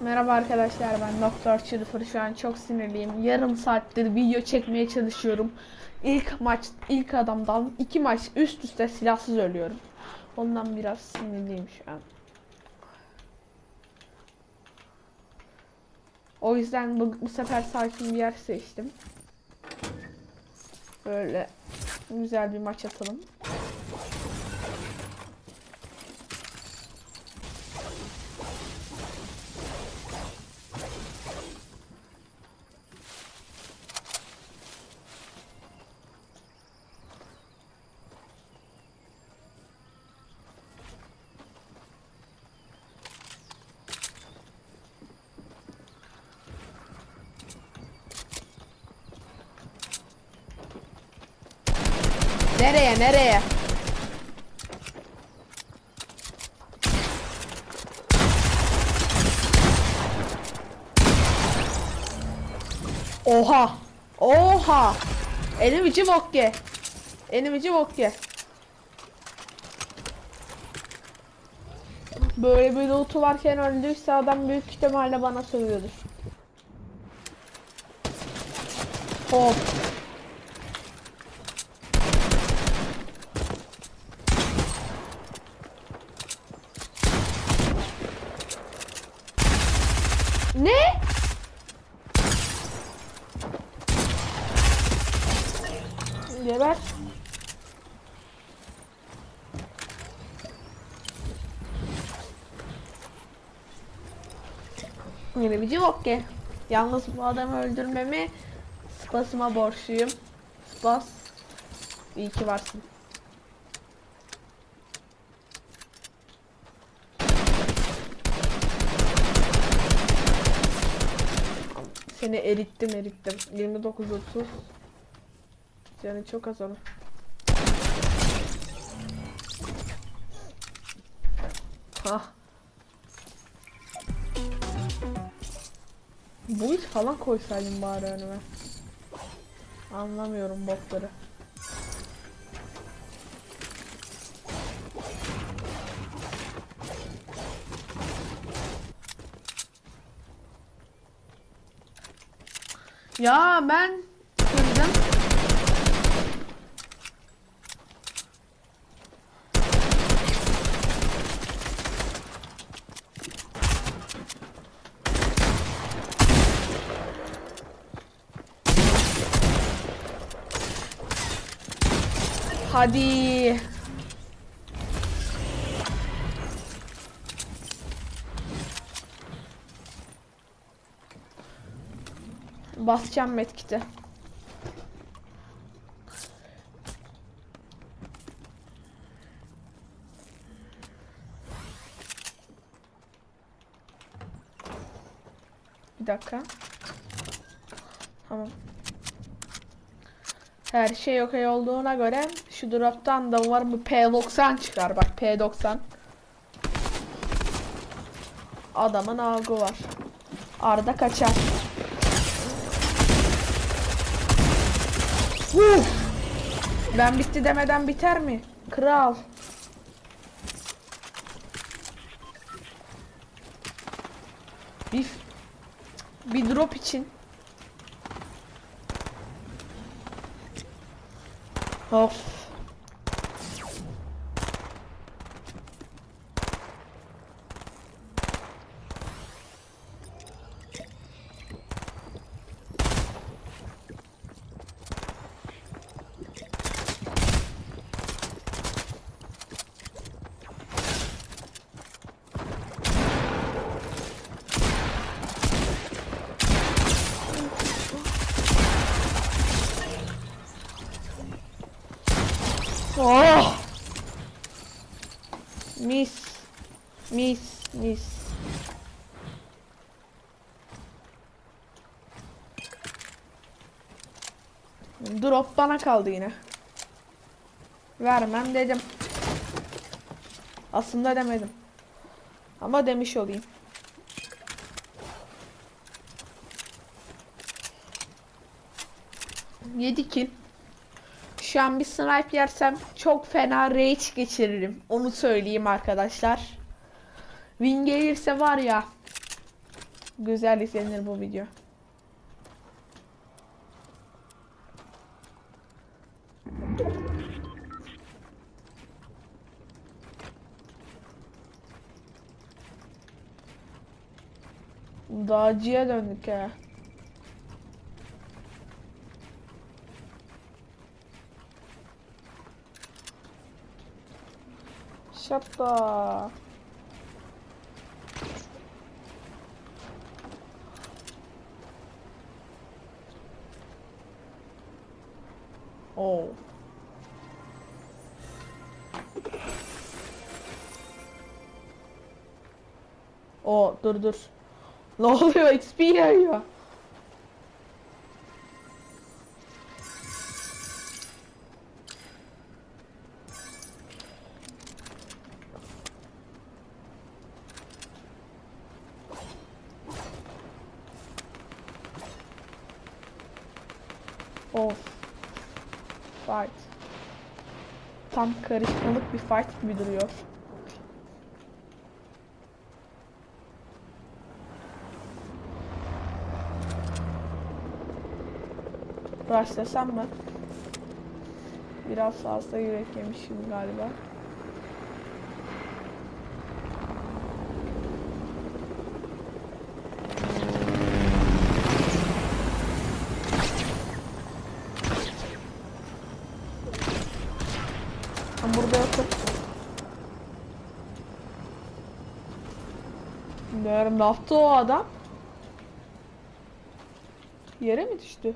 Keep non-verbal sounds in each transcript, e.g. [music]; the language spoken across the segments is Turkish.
Merhaba arkadaşlar ben Doktor Çılfır şu an çok sinirliyim. Yarım saattir video çekmeye çalışıyorum. İlk maç ilk adamdan iki maç üst üste silahsız ölüyorum. Ondan biraz sinirliyim şu an. O yüzden bu, bu sefer sakin bir yer seçtim. Böyle güzel bir maç atalım. Nereye nereye? Oha! Oha! Enimici bokke. Enimici bokke. Böyle bir loot'u varken öldüyse adam büyük ihtimalle bana sövüyordur. Hop. Ne? Geber. Yine bir yok ki. Yalnız bu adamı öldürmemi Spas'ıma borçluyum. Spas. İyi ki varsın. Seni erittim erittim. 29 30. Yani çok az onu. Ha. Boyut falan koysaydım bari önüme. Anlamıyorum botları. Ya ben kırdım. Hadi. Basacağım medkit'i. Bir dakika. Tamam. Her şey okey olduğuna göre şu drop'tan da umarım bu P90 çıkar. Bak P90. Adamın algı var. Arda kaçar. Uf! Ben bitti demeden biter mi? Kral. Bir bir drop için. Of. Oh! Mis. Mis, mis. Drop bana kaldı yine. Vermem dedim. Aslında demedim. Ama demiş olayım. Yedi kill. Şu an bir snipe yersem çok fena rage geçiririm. Onu söyleyeyim arkadaşlar. Win gelirse var ya Güzel izlenir bu video. Dağcıya döndük ha. Şapka. Oh. O dur dur. [laughs] Ne oluyor? XP yayıyor. Of. Fight. Tam karışmalık bir fight gibi duruyor. Başlasam mı? Biraz fazla yürek yemişim galiba. Bilmiyorum ne yaptı o adam? Yere mi düştü?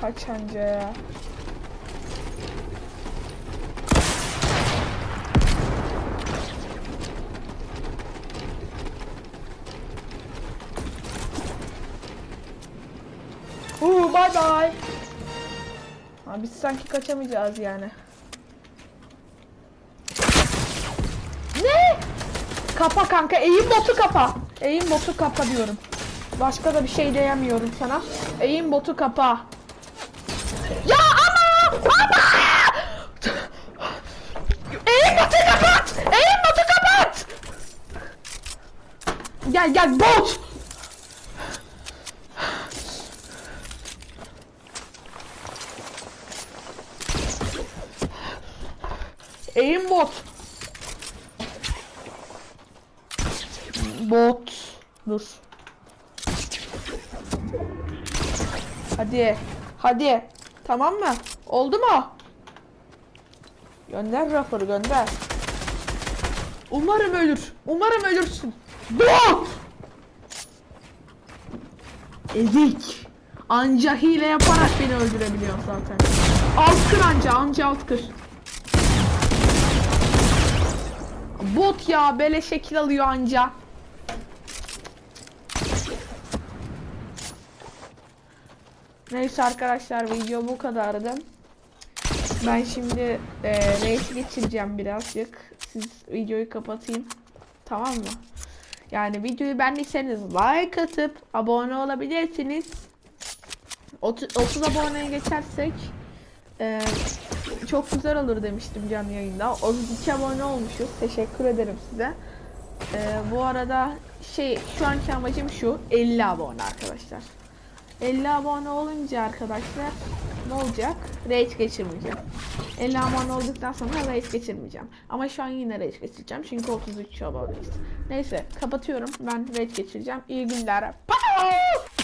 Kaç anca ya? Uuu bye bye. Biz sanki kaçamayacağız yani. Ne? Kapa kanka. Eğim botu kapa. Eğim botu kapa diyorum. Başka da bir şey diyemiyorum sana. Eğim botu kapa. Ya ama! Ama! Eğim botu kapat! Eğim botu kapat! Gel gel bot! Eğim bot. Bot. Dur. Hadi. Hadi. Tamam mı? Oldu mu? Gönder raporu gönder. Umarım ölür. Umarım ölürsün. Bot! Ezik. Anca hile yaparak beni öldürebiliyor zaten. Alt kır anca, anca alt kır. Bot ya, bele şekil alıyor anca. Neyse arkadaşlar video bu kadardı. Ben şimdi e, race geçireceğim birazcık. Siz videoyu kapatayım. Tamam mı? Yani videoyu beğendiyseniz like atıp abone olabilirsiniz. 30, 30 aboneye geçersek e, çok güzel olur demiştim canlı yayında. 32 abone olmuşuz. Teşekkür ederim size. E, bu arada şey şu anki amacım şu 50 abone arkadaşlar. 50 abone olunca arkadaşlar ne olacak? Rage geçirmeyeceğim. 50 abone olduktan sonra rage geçirmeyeceğim. Ama şu an yine rage geçireceğim çünkü 33 aboneyiz. Neyse kapatıyorum. Ben rage geçireceğim. İyi günler. Bye!